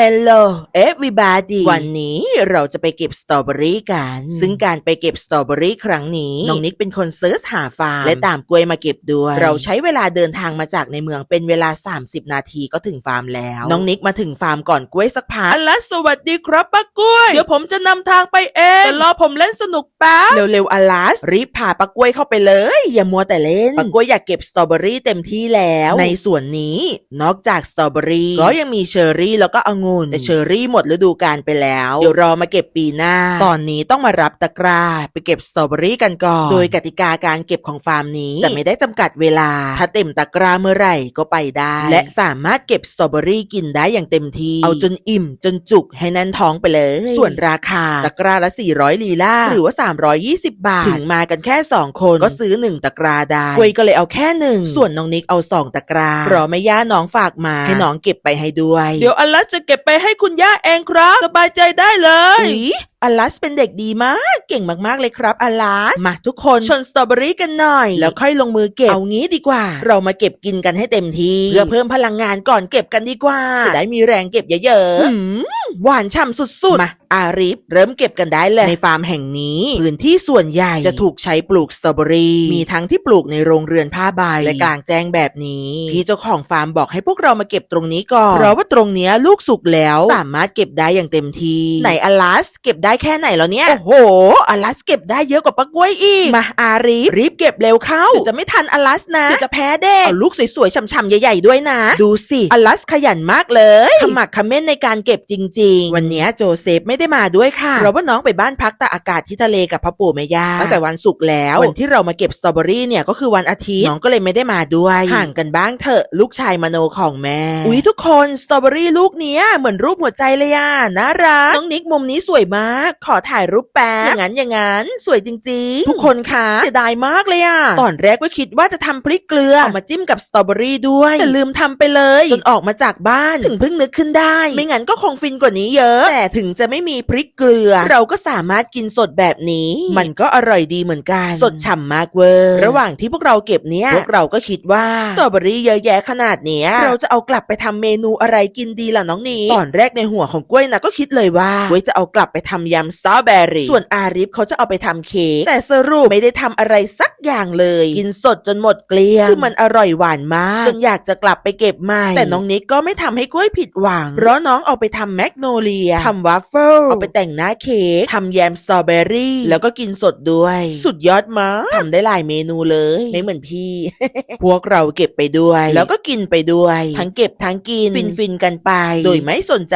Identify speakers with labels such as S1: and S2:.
S1: Hello everybody วันนี้เราจะไปเก็บสตรอเบอรี่กัน ซึ่งการไปเก็บสตรอเบอรี่ครั้งนี้ น้องนิกเป็นคนเซิร์ชหาฟาร์มและตามกล้วยมาเก็บด้วย เราใช้เวลาเดินทางมาจากในเมืองเป็นเวลา 30 นาทีก็ถึงฟาร์มแล้ว น้องนิกมาถึงฟาร์มก่อนกล้วยสักพัก
S2: อัลลัสสวัสดีครับป้ากล้วย เดี๋ยวผมจะนำทางไปเองแต่รอผมเล่นสนุกแป๊บ
S1: เร็วๆอลัสรีบพาปะกล้วยเข้าไปเลย อย่ามัวแต่เล่นปะกล้วยอยากเก็บสตรอเบอรี่เต็มที่แล้ว ในส่วนนี้ นอกจากสตรอเบอรี่ก็ยังมีเชอร์รี่แล้วก็องุ่นแต่เชอร์รี่หมดฤดูกาลไปแล้ว เดี๋ยวรอมาเก็บปีหน้า ตอนนี้ต้องมารับตะกร้า ไปเก็บสตรอเบอรี่กันก่อน โดยกติกาการเก็บของฟาร์มนี้ จะไม่ได้จำกัดเวลา ถ้าเต็มตะกร้าเมื่อไหร่ก็ไปได้ และสามารถเก็บสตรอเบอรี่กินได้อย่างเต็มที่ เอาจนอิ่มจนจุกให้แน่นท้องไปเลย ส่วนราคาตะกร้าละ 400 ลีลาหรือว่า 320 บาท ถึงมากันแค่ 2 คนก็ซื้อ 1 ตะกร้าได้กล้วยก็เลยเอาแค่หนึ่งส่วนน้องนิกเอา 2 ตะกร้าเพราะแม่ย่าน้องฝากมาให้น้องเก็บไปให้ด้วย
S2: เดี๋ยวอัลลัสจะเก็บไปให้คุณย่าเองครับ สบายใจได้เลย
S1: อุ๊ยอลัสเป็นเด็กดีมาก เก่งมากๆเลยครับอลัสมาทุกคนชนสตรอเบอรี่กันหน่อย แล้วค่อยลงมือเก็บเอางี้ดีกว่า เรามาเก็บกินกันให้เต็มที่เพื่อเพิ่มพลังงานก่อนเก็บกันดีกว่า จะได้มีแรงเก็บเยอะๆอืมหวานฉ่ำสุดๆมาอาริฟเริ่มเก็บกันได้เลยในฟาร์มแห่งนี้ พื้นที่ส่วนใหญ่จะถูกใช้ปลูกสตรอเบอรี่มีทั้งที่ปลูกในโรงเรือนผ้าใบและกลางแจ้งแบบนี้ พี่เจ้าของฟาร์มบอกให้พวกเรามาเก็บตรงนี้ก่อนเพราะว่าตรงเนี้ยลูกสุกแล้วสามารถเก็บได้อย่างเต็มที่ไหนอลัสเก็บได้แค่ไหนแล้วเนี่ย โอ้โหอลัสเก็บได้เยอะกว่าปะกล้วยอีก มาอาริฟรีบเก็บเร็วเข้าเดี๋ยวจะไม่ทันอลัสนะเดี๋ยวจะแพ้เด็กเอาลูกสวยๆช่ำๆใหญ่ๆด้วยนะ ดูสิอลัสขยันมากเลยขมักเขม้นในการเก็บจริง ๆ วันเนี้ยโจเซฟไม่ได้มาด้วยค่ะเพราะว่าน้องไปบ้านพักตากอากาศที่ทะเลกับพ่อปู่แม่ย่าตั้งแต่วันศุกร์แล้ววันที่เรามาเก็บสตรอเบอรี่เนี่ยก็คือวันอาทิตย์น้องก็เลยไม่ได้มาด้วยห่างกันบ้างเถอะลูกชายมโนของแม่ อุ๊ยทุกคนสตรอเบอรี่ลูกเนี้ยเหมือนรูปหัวใจเลยอะน่ารักน้องนิกมุมนี้สวยมากขอถ่ายรูปแป๊บอย่างนั้นอย่างนั้นสวยจริง ๆ ทุกคนคะเสียดายมากเลยอะตอนแรกก็คิดว่าจะทำพริกเกลือเอามาจิ้มกับสตรอเบอรี่ด้วยแต่ลืมทำไปเลยจนออกมาจากบ้านถึงเพิ่งนึกขึ้นได้ ไม่งั้นก็คงฟินกว่านี้เยอะ แต่ถึงจะไม่มีพริกเกลือ เราก็สามารถกินสดแบบนี้ มันก็อร่อยดีเหมือนกัน สดฉ่ำมากเวอร์ระหว่างที่พวกเราเก็บเนี้ยพวกเราก็คิดว่าสตรอเบอรี่เยอะแยะขนาดเนี้ยเราจะเอากลับไปทำเมนูอะไรกินดีล่ะน้องนีตอนแรกในหัวของกล้วยนะก็คิดเลยว่า กล้วยจะเอากลับไปทำยำสตรอเบอรี่ส่วนอาริฟเขาจะเอาไปทำเค้กแต่สรุปไม่ได้ทำอะไรสักอย่างเลย กินสดจนหมดเกลี้ยงคือมันอร่อยหวานมากจนอยากจะกลับไปเก็บใหม่ แต่น้องนิกก็ไม่ทำให้กล้วยผิดหวัง เพราะน้องเอาไปทำแมกโนเลียทำวัฟเฟิลเอาไปแต่งหน้าเค้กทำแยมสตรอเบอรี่ แล้วก็กินสดด้วย สุดยอดมากทำได้หลายเมนูเลย ไม่เหมือนพี่ พวกเราเก็บไปด้วย แล้วก็กินไปด้วย ทั้งเก็บทั้งกิน ฟินๆกันไป โดยไม่สนใจ